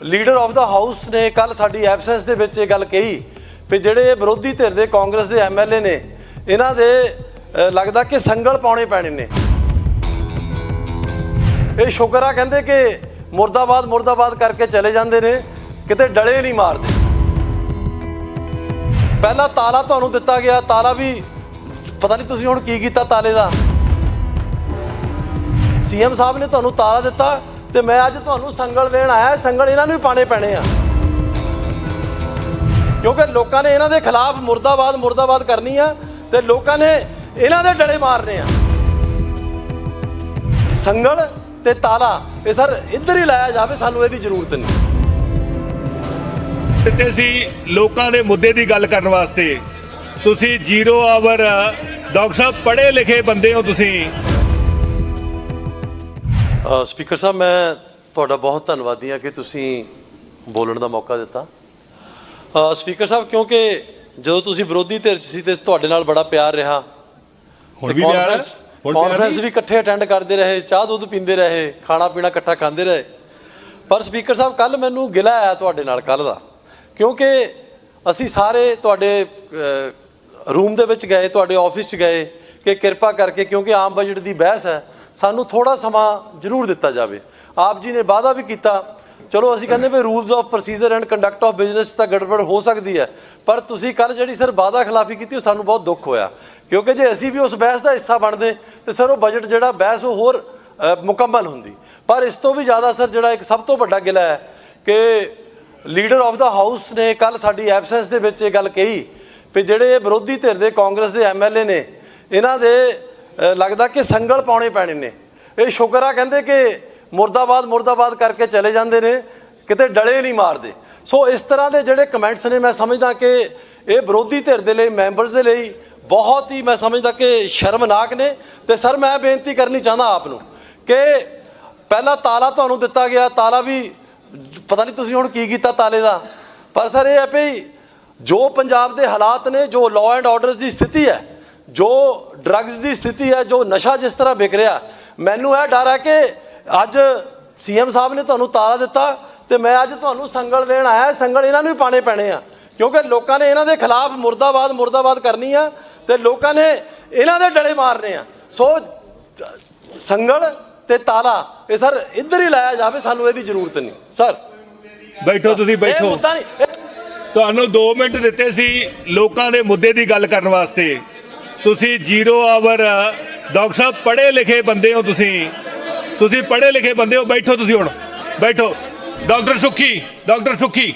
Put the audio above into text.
Leader of the house ਨੇ ਕੱਲ ਸਾਡੀ ਐਬਸੈਂਸ ਦੇ ਵਿੱਚ ਇਹ ਗੱਲ ਕਹੀ ਵੀ ਜਿਹੜੇ ਵਿਰੋਧੀ ਧਿਰ ਦੇ ਕਾਂਗਰਸ ਦੇ ਐਮਐਲਏ ਨੇ, ਇਹਨਾਂ ਦੇ ਲੱਗਦਾ ਕਿ ਸੰਗਲ ਪਾਉਣੇ ਪੈਣੇ ਨੇ। ਇਹ ਸ਼ੁਕਰ ਆ ਕਹਿੰਦੇ ਕਿ ਮੁਰਦਾਬਾਦ ਮੁਰਦਾਬਾਦ ਕਰਕੇ ਚਲੇ ਜਾਂਦੇ ਨੇ, ਕਿਤੇ ਡਲੇ ਨਹੀਂ ਮਾਰਦੇ। ਪਹਿਲਾ ਤਾਲਾ ਤੁਹਾਨੂੰ ਦਿੱਤਾ ਗਿਆ, ਤਾਲਾ ਵੀ, ਪਤਾ ਨਹੀਂ ਤੁਸੀਂ ਹੁਣ ਕੀ ਕੀਤਾ ਤਾਲੇ ਦਾ। ਸੀਐਮ ਸਾਹਿਬ ਨੇ ਤੁਹਾਨੂੰ ਤਾਲਾ ਦਿੱਤਾ ਤੇ ਮੈਂ ਅੱਜ ਤੁਹਾਨੂੰ ਸੰਗਲ ਦੇਣ ਆਇਆ, ਸੰਗਲ ਇਹਨਾਂ ਨੂੰ ਵੀ ਪਾਣੇ ਪੈਣੇ ਆ। ਕਿਉਂਕਿ ਲੋਕਾਂ ਨੇ ਇਹਨਾਂ ਦੇ ਖਿਲਾਫ ਮੁਰਦਾਬਾਦ ਮੁਰਦਾਬਾਦ ਕਰਨੀ ਆ ਤੇ ਲੋਕਾਂ ਨੇ ਇਹਨਾਂ ਦੇ ਡਲੇ ਮਾਰਨੇ ਆ। ਸੰਗਲ ਤੇ ਤਾਲਾ, ਇਹ ਸਰ ਇੱਧਰ ਹੀ ਲਾਇਆ ਜਾਵੇ, ਸਾਨੂੰ ਇਹਦੀ ਜ਼ਰੂਰਤ ਨਹੀਂ। ਦਿੱਤੇ ਸੀ ਲੋਕਾਂ ਦੇ ਮੁੱਦੇ ਦੀ ਗੱਲ ਕਰਨ ਵਾਸਤੇ ਤੁਸੀਂ ਜ਼ੀਰੋ ਆਵਰ, ਡਾਕਟਰ ਸਾਹਿਬ, ਪੜ੍ਹੇ ਲਿਖੇ ਬੰਦੇ ਹੋ ਤੁਸੀਂ। ਸਪੀਕਰ ਸਾਹਿਬ ਮੈਂ ਤੁਹਾਡਾ ਬਹੁਤ ਧੰਨਵਾਦੀ ਹਾਂ ਕਿ ਤੁਸੀਂ ਬੋਲਣ ਦਾ ਮੌਕਾ ਦਿੱਤਾ ਸਪੀਕਰ ਸਾਹਿਬ ਕਿਉਂਕਿ ਜਦੋਂ ਤੁਸੀਂ ਵਿਰੋਧੀ ਧਿਰ 'ਚ ਸੀ ਤੇ ਤੁਹਾਡੇ ਨਾਲ ਬੜਾ ਪਿਆਰ ਰਿਹਾ ਹੁਣ ਵੀ ਪਿਆਰ ਹੈ? ਕਾਨਫਰੰਸ-? ਵੀ ਇਕੱਠੇ ਅਟੈਂਡ ਕਰਦੇ ਰਹੇ ਚਾਹ ਦੁੱਧ ਪੀਂਦੇ ਰਹੇ ਖਾਣਾ ਪੀਣਾ ਇਕੱਠਾ ਖਾਂਦੇ ਰਹੇ ਪਰ ਸਪੀਕਰ ਸਾਹਿਬ ਕੱਲ ਮੈਨੂੰ ਗਿਲਾ ਆਇਆ ਤੁਹਾਡੇ ਨਾਲ ਕੱਲ ਦਾ ਕਿਉਂਕਿ ਅਸੀਂ ਸਾਰੇ ਤੁਹਾਡੇ ਰੂਮ ਦੇ ਵਿੱਚ ਗਏ ਤੁਹਾਡੇ ਆਫਿਸ 'ਚ ਗਏ ਕਿ ਕਿਰਪਾ ਕਰਕੇ ਕਿਉਂਕਿ ਆਮ ਬਜਟ ਦੀ ਬਹਿਸ ਹੈ ਸਾਨੂੰ ਥੋੜਾ ਸਮਾਂ ਜ਼ਰੂਰ ਦਿੱਤਾ ਜਾਵੇ। ਆਪ ਜੀ ਨੇ ਵਾਅਦਾ ਵੀ ਕੀਤਾ, ਚਲੋ ਅਸੀਂ ਕਹਿੰਦੇ ਵੀ rules of procedure and conduct of business ਤਾਂ ਗੜਬੜ ਹੋ ਸਕਦੀ ਹੈ, ਪਰ ਤੁਸੀਂ ਕੱਲ ਜਿਹੜੀ ਸਰ ਵਾਅਦਾ ਖਿਲਾਫੀ ਕੀਤੀ ਉਹ ਸਾਨੂੰ ਬਹੁਤ ਦੁੱਖ ਹੋਇਆ। ਕਿਉਂਕਿ ਜੇ ਅਸੀਂ ਵੀ ਉਸ ਬਹਿਸ ਦਾ ਹਿੱਸਾ ਬਣਦੇ, ਤੇ ਸਰ ਉਹ ਬਜਟ ਜਿਹੜਾ ਬਹਿਸ ਉਹ ਹੋਰ ਮੁਕੰਮਲ ਹੁੰਦੀ। ਪਰ ਇਸ ਤੋਂ ਵੀ ਜ਼ਿਆਦਾ ਸਰ ਜਿਹੜਾ ਇੱਕ ਸਭ ਤੋਂ ਵੱਡਾ ਗਿਲਾ ਹੈ ਕਿ ਲੀਡਰ ਆਫ ਦਾ ਹਾਊਸ ਨੇ ਕੱਲ ਸਾਡੀ ਐਬਸੈਂਸ ਦੇ ਵਿੱਚ ਇਹ ਗੱਲ ਕਹੀ ਵੀ ਜਿਹੜੇ ਵਿਰੋਧੀ ਧਿਰ ਦੇ ਕਾਂਗਰਸ ਦੇ ਐਮਐਲਏ ਨੇ, ਇਹਨਾਂ ਦੇ ਲੱਗਦਾ ਕਿ ਸੰਗਲ ਪਾਉਣੇ ਪੈਣੇ ਨੇ। ਇਹ ਸ਼ੁਕਰ ਆ ਕਹਿੰਦੇ ਕਿ ਮੁਰਦਾਬਾਦ ਮੁਰਦਾਬਾਦ ਕਰਕੇ ਚਲੇ ਜਾਂਦੇ ਨੇ, ਕਿਤੇ ਡਲੇ ਨਹੀਂ ਮਾਰਦੇ। ਸੋ ਇਸ ਤਰ੍ਹਾਂ ਦੇ ਜਿਹੜੇ ਕਮੈਂਟਸ ਨੇ, ਮੈਂ ਸਮਝਦਾ ਕਿ ਇਹ ਵਿਰੋਧੀ ਧਿਰ ਦੇ ਲਈ, ਮੈਂਬਰਸ ਦੇ ਲਈ ਬਹੁਤ ਹੀ ਮੈਂ ਸਮਝਦਾ ਕਿ ਸ਼ਰਮਨਾਕ ਨੇ। ਤੇ ਸਰ, ਮੈਂ ਬੇਨਤੀ ਕਰਨੀ ਚਾਹੁੰਦਾ ਆਪ ਨੂੰ ਕਿ ਪਹਿਲਾ ਤਾਲਾ ਤੁਹਾਨੂੰ ਦਿੱਤਾ ਗਿਆ, ਤਾਲਾ ਵੀ ਪਤਾ ਨਹੀਂ ਤੁਸੀਂ ਹੁਣ ਕੀ ਕੀਤਾ ਤਾਲੇ ਦਾ। ਪਰ ਸਰ, ਇਹ ਹੈ ਵੀ ਜੋ ਪੰਜਾਬ ਦੇ ਹਾਲਾਤ ਨੇ, ਜੋ ਲਾਅ ਐਂਡ ਆਰਡਰਸ ਦੀ ਸਥਿਤੀ ਹੈ ਜੋ ਡਰੱਗਸ ਦੀ ਸਥਿਤੀ ਹੈ ਜੋ ਨਸ਼ਾ ਜਿਸ ਤਰ੍ਹਾਂ ਵਿਕ ਰਿਹਾ ਮੈਨੂੰ ਇਹ ਡਰ ਹੈ ਕਿ ਅੱਜ ਸੀਐਮ ਸਾਹਿਬ ਨੇ ਤੁਹਾਨੂੰ ਤਾਲਾ ਦਿੱਤਾ ਤੇ ਮੈਂ ਅੱਜ ਤੁਹਾਨੂੰ ਸੰਗਲ ਦੇਣ ਆਇਆ ਸੰਗਲ ਇਹਨਾਂ ਨੂੰ ਵੀ ਪਾਣੇ ਪੈਣੇ ਆ। ਕਿਉਂਕਿ ਲੋਕਾਂ ਨੇ ਇਹਨਾਂ ਦੇ ਖਿਲਾਫ ਮੁਰਦਾਬਾਦ ਮੁਰਦਾਬਾਦ ਕਰਨੀ ਆ ਤੇ ਲੋਕਾਂ ਨੇ ਇਹਨਾਂ ਦੇ ਡਲੇ ਮਾਰਨੇ ਆ। ਸੋ ਸੰਗਲ ਤੇ ਤਾਲਾ ਇਹ ਸਰ ਇੱਧਰ ਹੀ ਲਾਇਆ ਜਾਵੇ ਸਾਨੂੰ ਇਹਦੀ ਜ਼ਰੂਰਤ ਨਹੀਂ। ਸਰ। ਬੈਠੋ ਤੁਸੀਂ ਬੈਠੋ। ਤੁਹਾਨੂੰ 2 ਮਿੰਟ ਦਿੱਤੇ ਸੀ ਲੋਕਾਂ ਦੇ ਮੁੱਦੇ ਦੀ ਗੱਲ ਕਰਨ ਵਾਸਤੇ। ਤੁਸੀਂ ਜ਼ੀਰੋ ਆਵਰ ਡਾਕਟਰ ਸਾਹਿਬ ਪੜ੍ਹੇ ਲਿਖੇ ਬੰਦੇ ਹੋ ਤੁਸੀਂ। ਤੁਸੀਂ ਪੜ੍ਹੇ ਲਿਖੇ ਬੰਦੇ ਹੋ, ਬੈਠੋ ਤੁਸੀਂ ਹੁਣ। ਬੈਠੋ। ਡਾਕਟਰ ਸੁਖੀ ਡਾਕਟਰ ਸੁਖੀ।